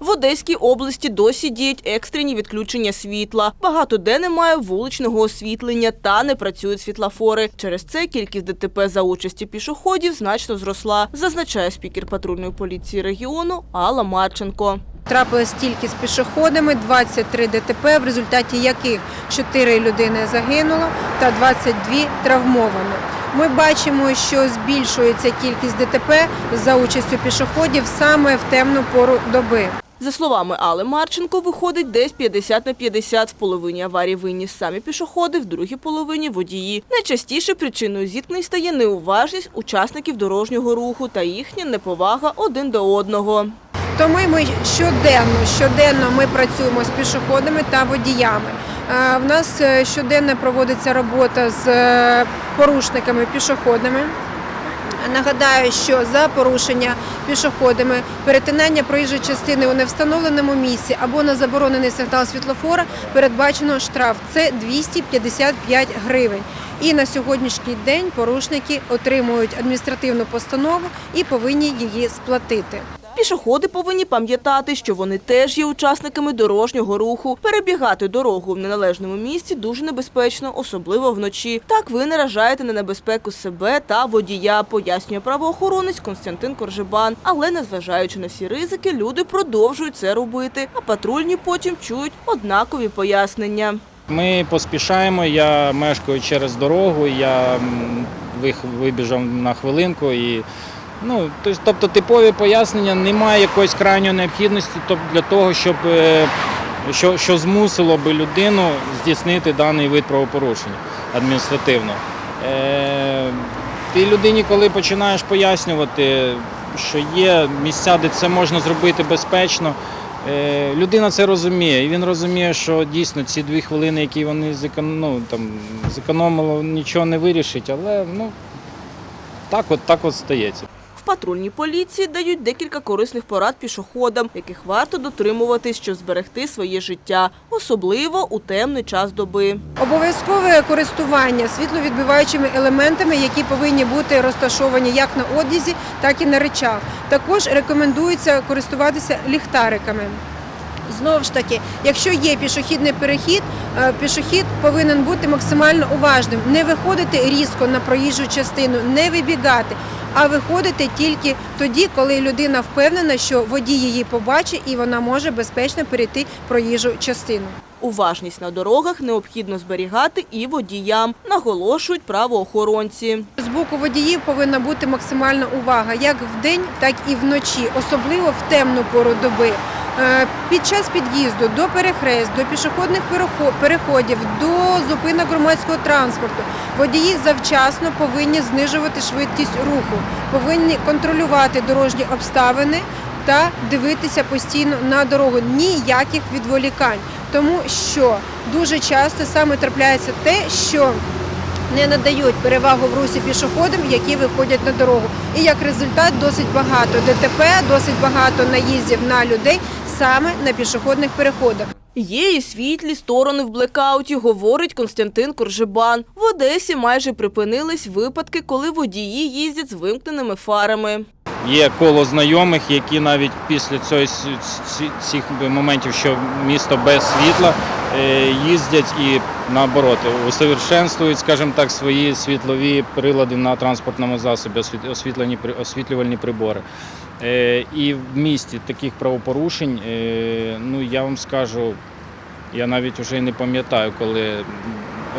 В Одеській області досі діють екстрені відключення світла. Багато де немає вуличного освітлення та не працюють світлофори. Через це кількість ДТП за участі пішоходів значно зросла, зазначає спікер патрульної поліції регіону Алла Марченко. Трапилось тільки з пішоходами 23 ДТП, в результаті яких 4 людини загинуло та 22 травмовані. Ми бачимо, що збільшується кількість ДТП за участю пішоходів саме в темну пору доби. За словами Алли Марченко, виходить десь 50 на 50. В половині аварій винні самі пішоходи, в другій половині водії. Найчастіше причиною зіткнень стає неуважність учасників дорожнього руху та їхня неповага один до одного. Тому ми щоденно, щоденно ми працюємо з пішоходами та водіями. Е, В нас е, щоденно проводиться робота з е, порушниками пішоходами. Нагадаю, що за порушення пішоходами перетинання проїжджої частини у невстановленому місці або на заборонений сигнал світлофора передбачено штраф. Це 255 гривень. І на сьогоднішній день порушники отримують адміністративну постанову і повинні її сплатити. Пішоходи повинні пам'ятати, що вони теж є учасниками дорожнього руху. Перебігати дорогу в неналежному місці дуже небезпечно, особливо вночі. Так ви наражаєте на небезпеку себе та водія, пояснює правоохоронець Константин Коржебан. Але незважаючи на всі ризики, люди продовжують це робити, а патрульні потім чують однакові пояснення. Ми поспішаємо. Я мешкаю через дорогу. Я вибіжав на хвилинку і. Ну, тобто типові пояснення, немає якоїсь крайньої необхідності для того, щоб е, що, що змусило би людину здійснити даний вид правопорушення адміністративно. Е, ти людині, коли починаєш пояснювати, що є місця, де це можна зробити безпечно, Е, Людина це розуміє, і він розуміє, що дійсно ці дві хвилини, які вони ну, там, зекономили, нічого не вирішить, але ну, так от, так от стається. В патрульній поліції дають декілька корисних порад пішоходам, яких варто дотримуватись, щоб зберегти своє життя, особливо у темний час доби. Обов'язкове користування світловідбиваючими елементами, які повинні бути розташовані як на одязі, так і на речах. Також рекомендується користуватися ліхтариками. Знову ж таки, якщо є пішохідний перехід, е, пішохід повинен бути максимально уважним, не виходити різко на проїжджу частину, не вибігати, а виходити тільки тоді, коли людина впевнена, що водій її побачить і вона може безпечно перейти проїжджу частину. Уважність на дорогах необхідно зберігати і водіям, наголошують правоохоронці. З боку водіїв повинна бути максимальна увага як вдень, так і вночі, особливо в темну пору доби. Е, Під час під'їзду до перехрест, до пішохідних перехо- переходів, до зупинок громадського транспорту водії завчасно повинні знижувати швидкість руху, повинні контролювати дорожні обставини та дивитися постійно на дорогу. Ніяких відволікань, тому що дуже часто саме трапляється те, що не надають перевагу в русі пішоходам, які виходять на дорогу. І як результат досить багато ДТП, досить багато наїздів на людей саме на пішохідних переходах. Є і світлі сторони в блекауті, говорить Константин Коржебан. В Одесі майже припинились випадки, коли водії їздять з вимкненими фарами. Є коло знайомих, які навіть після цього, цих моментів, що місто без світла, е, їздять і наоборот, усовершенствують, скажімо так, свої світлові прилади на транспортному засобі, освітлені, освітлювальні прибори. Е, І в місті таких правопорушень, е, ну я вам скажу, я навіть вже не пам'ятаю, коли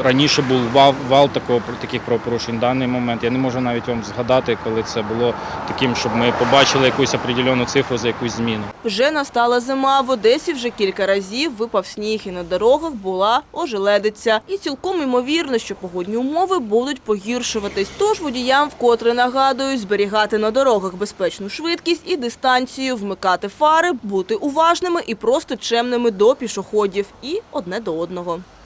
раніше був вал, вал такого таких правопорушень. Даний момент я не можу навіть вам згадати, коли це було таким, щоб ми побачили якусь определену цифру за якусь зміну. Вже настала зима. В Одесі вже кілька разів випав сніг і на дорогах була ожеледиця. І цілком імовірно, що погодні умови будуть погіршуватись. Тож водіям вкотре нагадують зберігати на дорогах безпечну швидкість і дистанцію, вмикати фари, бути уважними і просто чемними до пішоходів і одне до одного.